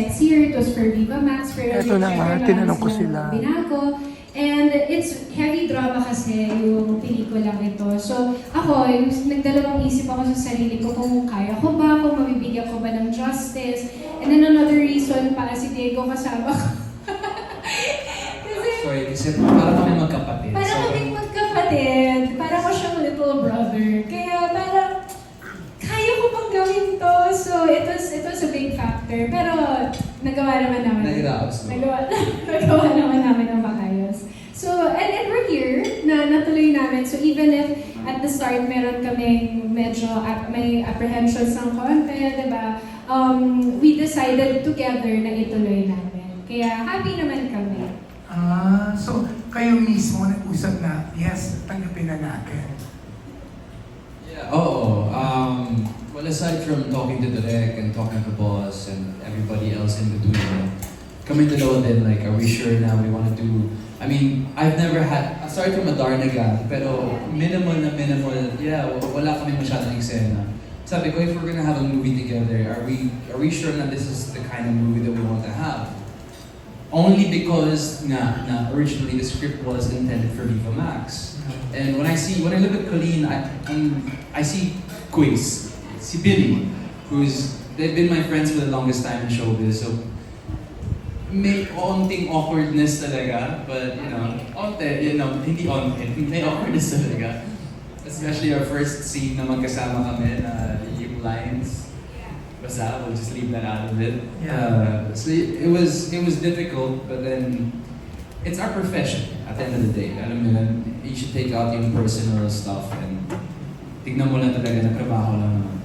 sexier. It was for Viva Max. For Eto na nga, tinanong ko sila. Binago. And it's heavy drama kasi yung pelikulang ito. So ako, yung nagdalawang isip ako sa sarili ko kung kaya ko ba, kung mabibigyan ko ba ng justice. And then another reason pa, si Diego kasama ko. kasi Sorry, kasi parang kami magkapatid. para So, kaming magkapatid. Para ko siyang little brother. Kaya parang, kaya ko bang gawin to? So, it was, it was a big factor. Pero, nagawa naman namin. Nahiraos, no? Nagawa, nagawa naman namin ng maayos. So, and, and we're here, na natuloy namin. So, even if at the start meron kaming medyo ap- may apprehensions ng konti, di ba? Um, we decided together na ituloy namin. Kaya happy naman kami. Ah, so kayo mismo nag-usap na, yes, tanggapin na natin. Aside from talking to Direk and talking to the boss and everybody else in between, kami dalawa din, like, are we sure na we want to do... I mean, I've never had, aside from Adarnagan, pero minimal na minimal, yeah, wala kami masyadong eksena. Sabi ko, if we're gonna have a movie together, are we are we sure na this is the kind of movie that we want to have? Only because nga, na originally the script was intended for Viva Max. Mm-hmm. And when I see, when I look at Colleen, I, I see Quiz, si Billy, who's, they've been my friends for the longest time in showbiz, so may onting awkwardness talaga, but you know, onte, you know, hindi onte, may awkwardness talaga. Especially our first scene na magkasama kami na yung lines, basta, we'll just leave that out of it. Yeah. Uh, so it was, it was difficult, but then, it's our profession at the end of the day. Alam mo you should take out yung personal stuff and tignan mo lang talaga na trabaho lang naman.